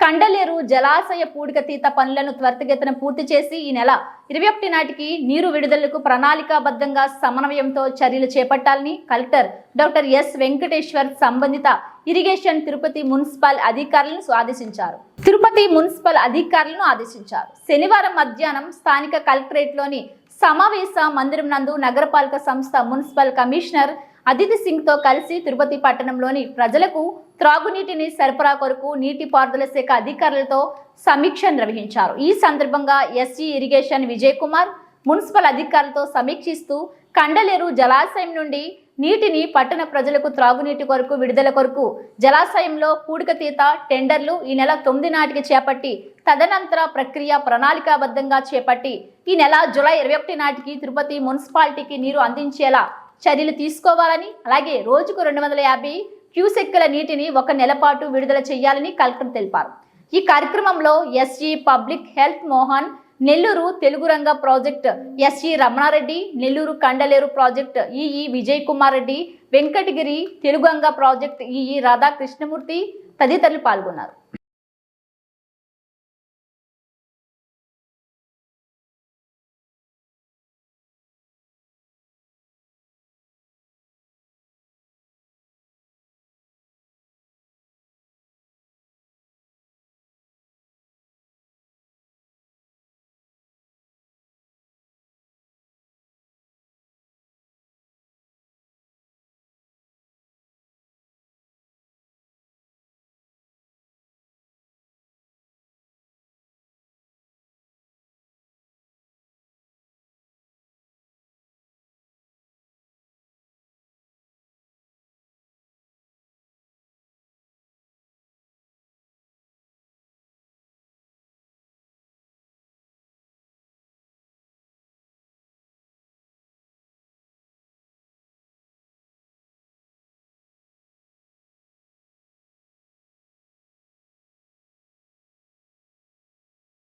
కండలేరు జలాశయ పూడికతీత పనులను త్వరితగతిన పూర్తి చేసి ఈ నెల ఇరవై ఒకటి నాటికి నీరు విడుదలకు ప్రణాళికాబద్ధంగా సమన్వయంతో చర్యలు చేపట్టాలని కలెక్టర్ డాక్టర్ ఎస్ వెంకటేశ్వర్ సంబంధిత ఇరిగేషన్ తిరుపతి మున్సిపల్ అధికారులను ఆదేశించారు. తిరుపతి మున్సిపల్ అధికారులను ఆదేశించారు. శనివారం మధ్యాహ్నం స్థానిక కలెక్టరేట్లోని సమావేశ మందిరం నందు నగరపాలక సంస్థ మున్సిపల్ కమిషనర్ అదితి సింగ్తో కలిసి తిరుపతి పట్టణంలోని ప్రజలకు త్రాగునీటిని సరఫరా కొరకు నీటిపారుదల శాఖ అధికారులతో సమీక్ష నిర్వహించారు. ఈ సందర్భంగా SG irrigation Vijay Kumar municipal అధికారులతో సమీక్షిస్తూ కండలేరు జలాశయం నుండి నీటిని పట్టణ ప్రజలకు త్రాగునీటి కొరకు విడుదల కొరకు జలాశయంలో పూడికతీత టెండర్లు ఈ నెల తొమ్మిది నాటికి చేపట్టి తదనంతర ప్రక్రియ ప్రణాళికాబద్ధంగా చేపట్టి ఈ నెల జూలై ఇరవై ఒకటి నాటికి తిరుపతి మున్సిపాలిటీకి నీరు అందించేలా చర్యలు తీసుకోవాలని అలాగే రోజుకు రెండు వందల యాభై క్యూసెక్కుల నీటిని ఒక నెలపాటు విడుదల చేయాలని కలెక్టర్ తెలిపారు. ఈ కార్యక్రమంలో SG public health Mohan Nellore Telugu Ganga project SG Ramana Reddy Nellore Kandaleru project EE Vijay Kumar Reddy Venkatagiri Telugu Ganga project EE Radhakrishnamurthy తదితరులు పాల్గొన్నారు.